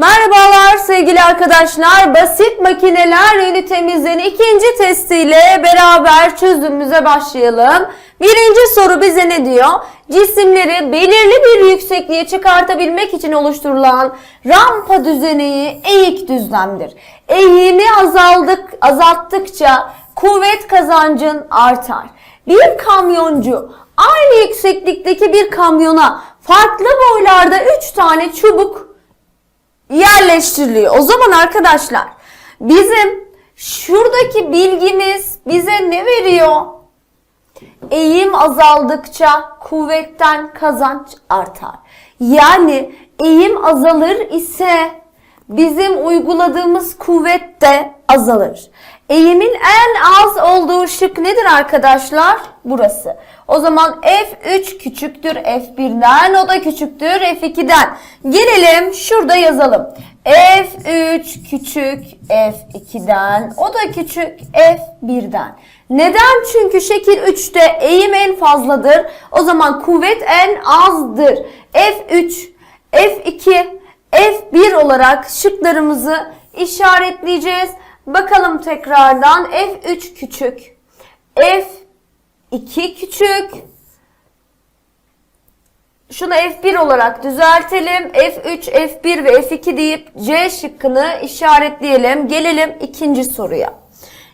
Merhabalar sevgili arkadaşlar. Basit makineler ünitemizin ikinci testiyle beraber çözümümüze başlayalım. Birinci soru bize ne diyor? Cisimleri belirli bir yüksekliğe çıkartabilmek için oluşturulan rampa düzeneği eğik düzlemdir. Eğimi azaldık, azalttıkça kuvvet kazancın artar. Bir kamyoncu aynı yükseklikteki bir kamyona farklı boylarda 3 tane çubuk yerleştiriliyor. O zaman arkadaşlar bizim şuradaki bilgimiz bize ne veriyor? Eğim azaldıkça kuvvetten kazanç artar. Yani eğim azalır ise bizim uyguladığımız kuvvet de azalır. Eğimin en az olduğu şık nedir arkadaşlar? Burası. O zaman F3 küçüktür F1'den, o da küçüktür F2'den. Gelelim şurada yazalım. F3 küçük F2'den, o da küçük F1'den. Neden? Çünkü şekil 3'te eğim en fazladır. O zaman kuvvet en azdır. F3, F2, F1 olarak şıklarımızı işaretleyeceğiz. Bakalım tekrardan F3 küçük, F2 küçük, şunu F1 olarak düzeltelim. F3, F1 ve F2 deyip C şıkkını işaretleyelim. Gelelim ikinci soruya.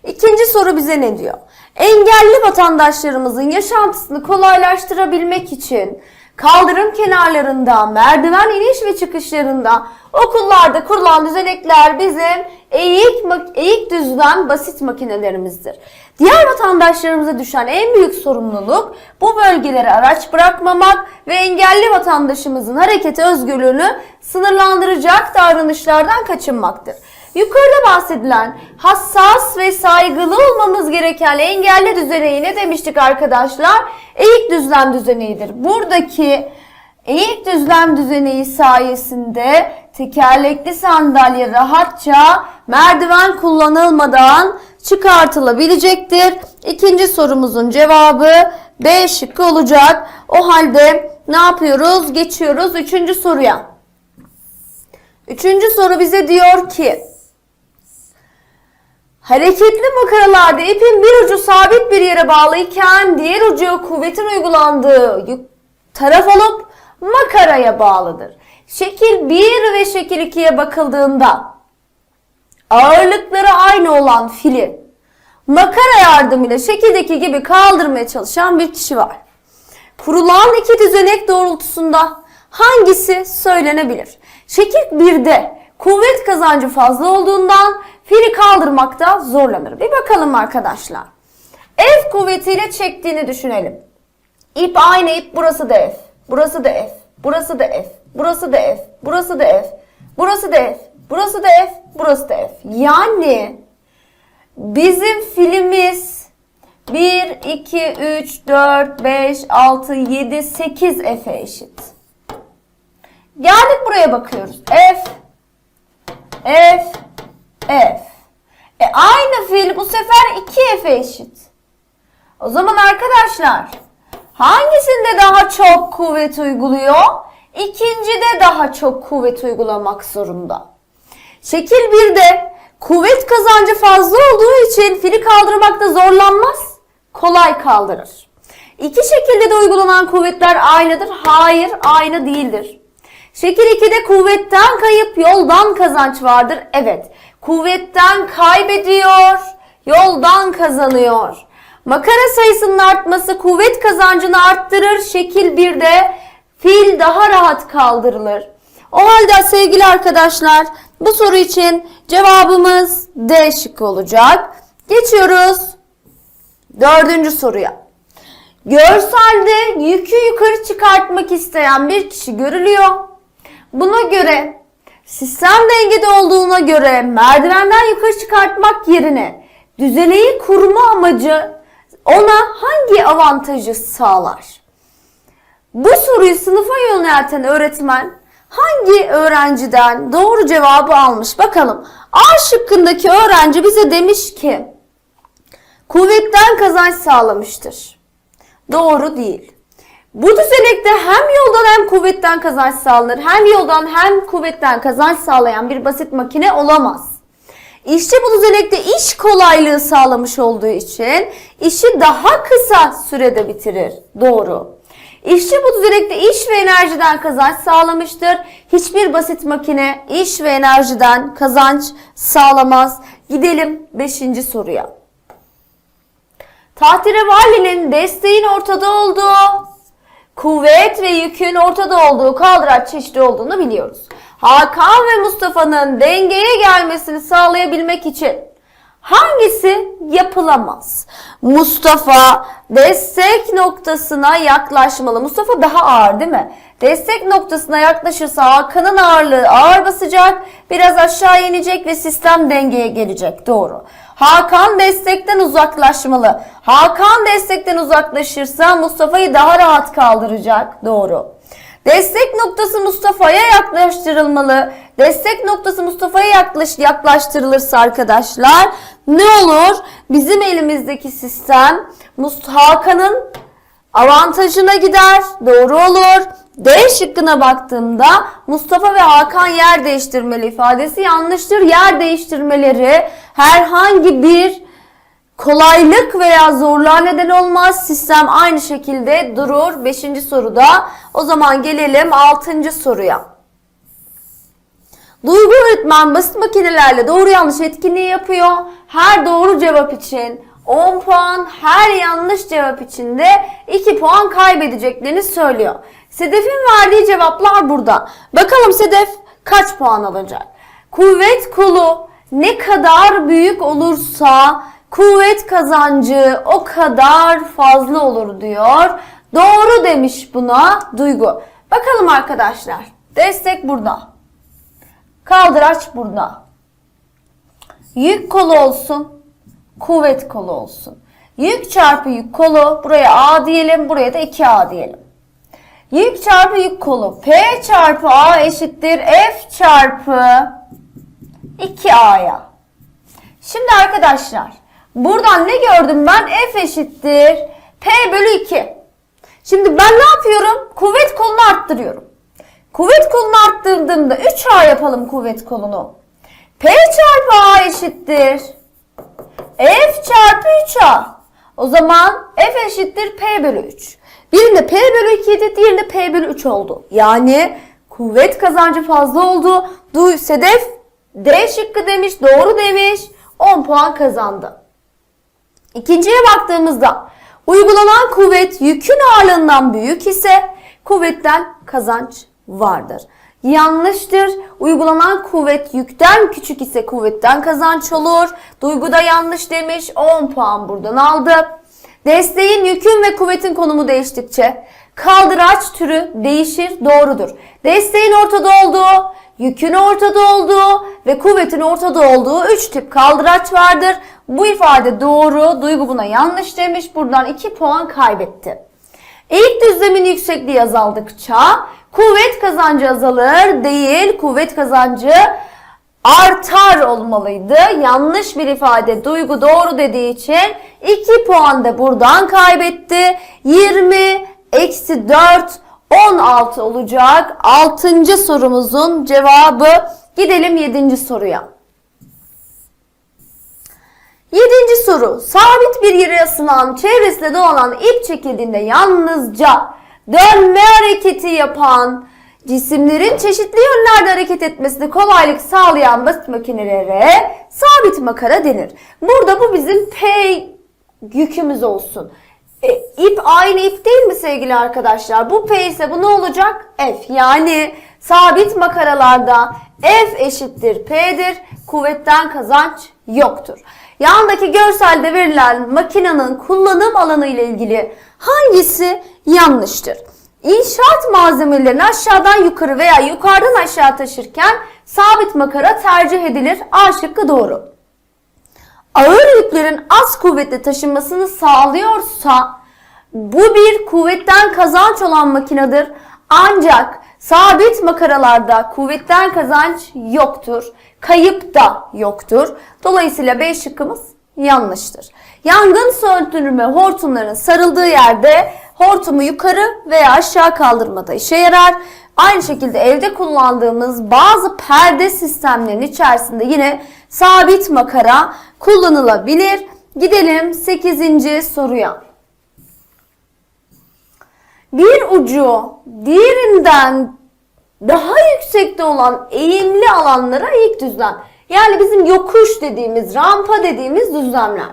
İkinci soru bize ne diyor? Engelli vatandaşlarımızın yaşantısını kolaylaştırabilmek için kaldırım kenarlarında, merdiven iniş ve çıkışlarında, okullarda kurulan düzenekler bizim eğik, eğik düzlem basit makinelerimizdir. Diğer vatandaşlarımıza düşen en büyük sorumluluk bu bölgelere araç bırakmamak ve engelli vatandaşımızın hareket özgürlüğünü sınırlandıracak davranışlardan kaçınmaktır. Yukarıda bahsedilen hassas ve saygılı olmamız gereken engelli düzeneği ne demiştik arkadaşlar? Eğik düzlem düzeneğidir. Buradaki eğik düzlem düzeneği sayesinde tekerlekli sandalye rahatça merdiven kullanılmadan çıkartılabilecektir. İkinci sorumuzun cevabı B şıkkı olacak. O halde ne yapıyoruz? Geçiyoruz üçüncü soruya. Üçüncü soru bize diyor ki Hareketli makaralarda ipin bir ucu sabit bir yere bağlıyken diğer ucu kuvvetin uygulandığı taraf olup makaraya bağlıdır. Şekil 1 ve şekil 2'ye bakıldığında ağırlıkları aynı olan fili makara yardımıyla şekildeki gibi kaldırmaya çalışan bir kişi var. Kurulan iki düzenek doğrultusunda hangisi söylenebilir? Şekil 1'de kuvvet kazancı fazla olduğundan fili kaldırmakta zorlanır. Bir bakalım arkadaşlar. F kuvvetiyle çektiğini düşünelim. İp aynı ip burası da F. Burası da F. Burası da F. Burası da F. Burası da F. Burası da F. Burası da F. Burası da F. Yani bizim filimiz 1, 2, 3, 4, 5, 6, 7, 8 F'e eşit. Geldik buraya bakıyoruz. F, F, F. E aynı fiil bu sefer 2 F'e eşit. O zaman arkadaşlar hangisinde daha çok kuvvet uyguluyor? İkincide daha çok kuvvet uygulamak zorunda. Şekil 1'de kuvvet kazancı fazla olduğu için fili kaldırmakta zorlanmaz, kolay kaldırır. İki şekilde de uygulanan kuvvetler aynıdır. Hayır, aynı değildir. Şekil 2'de kuvvetten kayıp yoldan kazanç vardır. Evet, kuvvetten kaybediyor, yoldan kazanıyor. Makara sayısının artması kuvvet kazancını arttırır. Şekil 1'de fil daha rahat kaldırılır. O halde sevgili arkadaşlar bu soru için cevabımız D şıkkı olacak. Geçiyoruz dördüncü soruya. Görselde yükü yukarı çıkartmak isteyen bir kişi görülüyor. Buna göre sistem dengede olduğuna göre merdivenden yukarı çıkartmak yerine düzeneyi kurma amacı ona hangi avantajı sağlar? Bu soruyu sınıfa yönelten öğretmen hangi öğrenciden doğru cevabı almış? Bakalım. A şıkkındaki öğrenci bize demiş ki kuvvetten kazanç sağlamıştır. Doğru değil. Bu düzenekte hem yoldan hem kuvvetten kazanç sağlanır. Hem yoldan hem kuvvetten kazanç sağlayan bir basit makine olamaz. İşçi bu düzenekte iş kolaylığı sağlamış olduğu için işi daha kısa sürede bitirir. Doğru. İşçi bu düzenekte iş ve enerjiden kazanç sağlamıştır. Hiçbir basit makine iş ve enerjiden kazanç sağlamaz. Gidelim 5. soruya. Tahterevallinin desteğin ortada olduğu, kuvvet ve yükün ortada olduğu kaldıraç çeşidi olduğunu biliyoruz. Hakan ve Mustafa'nın dengeye gelmesini sağlayabilmek için hangisi yapılamaz? Mustafa destek noktasına yaklaşmalı. Mustafa daha ağır değil mi? Destek noktasına yaklaşırsa Hakan'ın ağırlığı ağır basacak, biraz aşağı inecek ve sistem dengeye gelecek. Doğru. Hakan destekten uzaklaşmalı. Hakan destekten uzaklaşırsa Mustafa'yı daha rahat kaldıracak. Doğru. Destek noktası Mustafa'ya yaklaştırılmalı. Destek noktası Mustafa'ya yaklaş, yaklaştırılırsa arkadaşlar ne olur? Bizim elimizdeki sistem Hakan'ın avantajına gider. Doğru olur. D şıkkına baktığımda Mustafa ve Hakan yer değiştirmeli ifadesi yanlıştır. Yer değiştirmeleri herhangi bir kolaylık veya zorluğa neden olmaz. Sistem aynı şekilde durur. Beşinci soruda. O zaman gelelim altıncı soruya. Duygu öğretmen basit makinelerle doğru yanlış etkinliği yapıyor. Her doğru cevap için 10 puan, her yanlış cevap için de 2 puan kaybedeceklerini söylüyor. Sedef'in verdiği cevaplar burada. Bakalım Sedef kaç puan alacak? Kuvvet kolu ne kadar büyük olursa kuvvet kazancı o kadar fazla olur diyor. Doğru demiş buna Duygu. Bakalım arkadaşlar. Destek burada. Kaldıraç burada. Yük kolu olsun. Kuvvet kolu olsun. Yük çarpı yük kolu. Buraya A diyelim. Buraya da 2A diyelim. Yük çarpı yük kolu. P çarpı A eşittir. F çarpı 2A'ya. Şimdi arkadaşlar. Buradan ne gördüm ben? F eşittir. P bölü 2. Şimdi ben ne yapıyorum? Kuvvet kolunu arttırıyorum. Kuvvet kolunu arttırdığımda 3A yapalım kuvvet kolunu. P çarpı A eşittir. F çarpı 3A. O zaman F eşittir P bölü 3. Birinde P bölü 2 idi, diğerinde P bölü 3 oldu. Yani kuvvet kazancı fazla oldu. Du Sedef D şıkkı demiş, doğru demiş. 10 puan kazandı. İkinciye baktığımızda uygulanan kuvvet yükün ağırlığından büyük ise kuvvetten kazanç vardır. Yanlıştır. Uygulanan kuvvet yükten küçük ise kuvvetten kazanç olur. Duyguda yanlış demiş. 10 puan buradan aldı. Desteğin yükün ve kuvvetin konumu değiştikçe kaldıraç türü değişir. Doğrudur. Desteğin ortada olduğu, yükün ortada olduğu ve kuvvetin ortada olduğu 3 tip kaldıraç vardır. Bu ifade doğru. Duygu buna yanlış demiş. Buradan 2 puan kaybetti. Eğik düzlemin yüksekliği azaldıkça kuvvet kazancı azalır değil kuvvet kazancı artar olmalıydı. Yanlış bir ifade duygu doğru dediği için 2 puan da buradan kaybetti. 20 eksi 4 16 olacak. 6. sorumuzun cevabı. Gidelim 7. soruya. Yedinci soru. Sabit bir yere asılan, çevresinde dolanan ip çekildiğinde yalnızca dönme hareketi yapan, cisimlerin çeşitli yönlerde hareket etmesine kolaylık sağlayan basit makinelere sabit makara denir. Burada bu bizim P yükümüz olsun. E, ip aynı ip değil mi sevgili arkadaşlar? Bu P ise bu ne olacak? F. Yani sabit makaralarda F eşittir P'dir. Kuvvetten kazanç yoktur. Yandaki görselde verilen makinenin kullanım alanı ile ilgili hangisi yanlıştır? İnşaat malzemelerini aşağıdan yukarı veya yukarıdan aşağı taşırken sabit makara tercih edilir. A şıkkı doğru. Ağır yüklerin az kuvvetle taşınmasını sağlıyorsa bu bir kuvvetten kazanç olan makinedir. Ancak sabit makaralarda kuvvetten kazanç yoktur. Kayıp da yoktur. Dolayısıyla B şıkkımız yanlıştır. Yangın söndürme hortumlarının sarıldığı yerde hortumu yukarı veya aşağı kaldırmada işe yarar. Aynı şekilde evde kullandığımız bazı perde sistemlerinin içerisinde yine sabit makara kullanılabilir. Gidelim 8. soruya. Bir ucu diğerinden daha yüksekte olan eğimli alanlara eğik düzlem. Yani bizim yokuş dediğimiz, rampa dediğimiz düzlemler.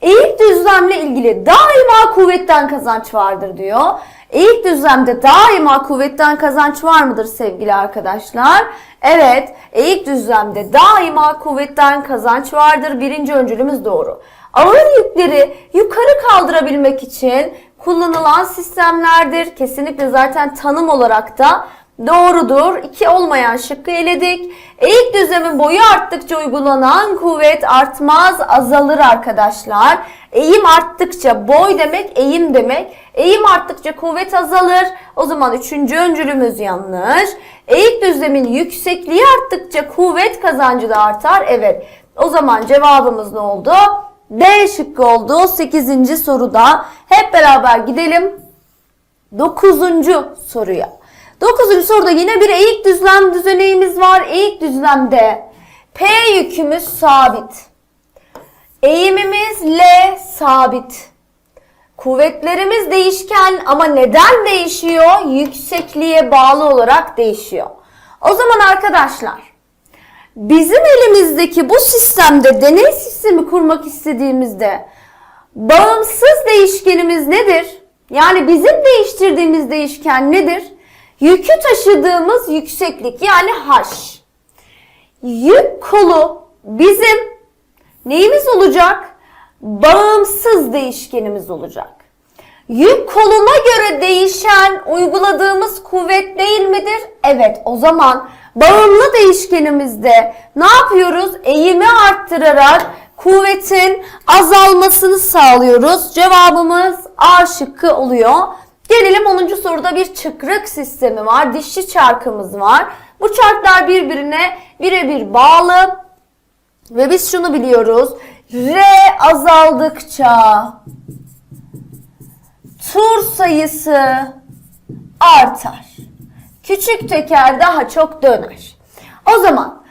Eğik düzlemle ilgili daima kuvvetten kazanç vardır diyor. Eğik düzlemde daima kuvvetten kazanç var mıdır sevgili arkadaşlar? Evet, eğik düzlemde daima kuvvetten kazanç vardır. Birinci öncülümüz doğru. Ağır yükleri yukarı kaldırabilmek için kullanılan sistemlerdir. Kesinlikle zaten tanım olarak da doğrudur. İki olmayan şıkkı eledik. Eğik düzlemin boyu arttıkça uygulanan kuvvet artmaz, azalır arkadaşlar. Eğim arttıkça boy demek, eğim demek. Eğim arttıkça kuvvet azalır. O zaman üçüncü öncülümüz yanlış. Eğik düzlemin yüksekliği arttıkça kuvvet kazancı da artar. Evet. O zaman cevabımız ne oldu? D şıkkı oldu 8. soruda. Hep beraber gidelim 9. soruya. 9. soruda yine bir eğik düzlem düzeneğimiz var. Eğik düzlemde P yükümüz sabit. Eğimimiz L sabit. Kuvvetlerimiz değişken ama neden değişiyor? Yüksekliğe bağlı olarak değişiyor. O zaman arkadaşlar bizim elimizdeki bu sistemde deney sistemi kurmak istediğimizde bağımsız değişkenimiz nedir? Yani bizim değiştirdiğimiz değişken nedir? Yükü taşıdığımız yükseklik yani H. Yük kolu bizim neyimiz olacak? Bağımsız değişkenimiz olacak. Yük koluna göre değişen uyguladığımız kuvvet değil midir? Evet o zaman bağımlı değişkenimizde ne yapıyoruz? Eğimi arttırarak kuvvetin azalmasını sağlıyoruz. Cevabımız A şıkkı oluyor. Gelelim 10. soruda bir çıkrık sistemi var. Dişli çarkımız var. Bu çarklar birbirine birebir bağlı. Ve biz şunu biliyoruz. R azaldıkça tur sayısı artar. Küçük teker daha çok döner. O zaman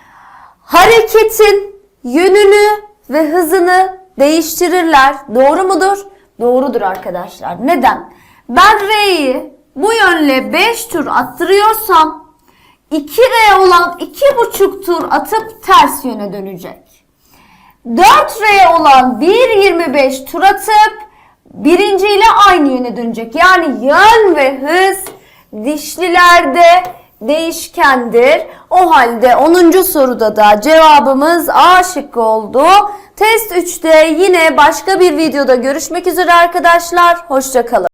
hareketin yönünü ve hızını değiştirirler. Doğru mudur? Doğrudur arkadaşlar. Neden? Ben R'yi bu yönle 5 tur attırıyorsam 2R olan 2,5 tur atıp ters yöne dönecek. 4R olan 1.25 tur atıp birinciyle aynı yöne dönecek. Yani yön ve hız dişlilerde değişkendir. O halde 10. soruda da cevabımız A şıkkı oldu. Test 3'te yine başka bir videoda görüşmek üzere arkadaşlar. Hoşçakalın.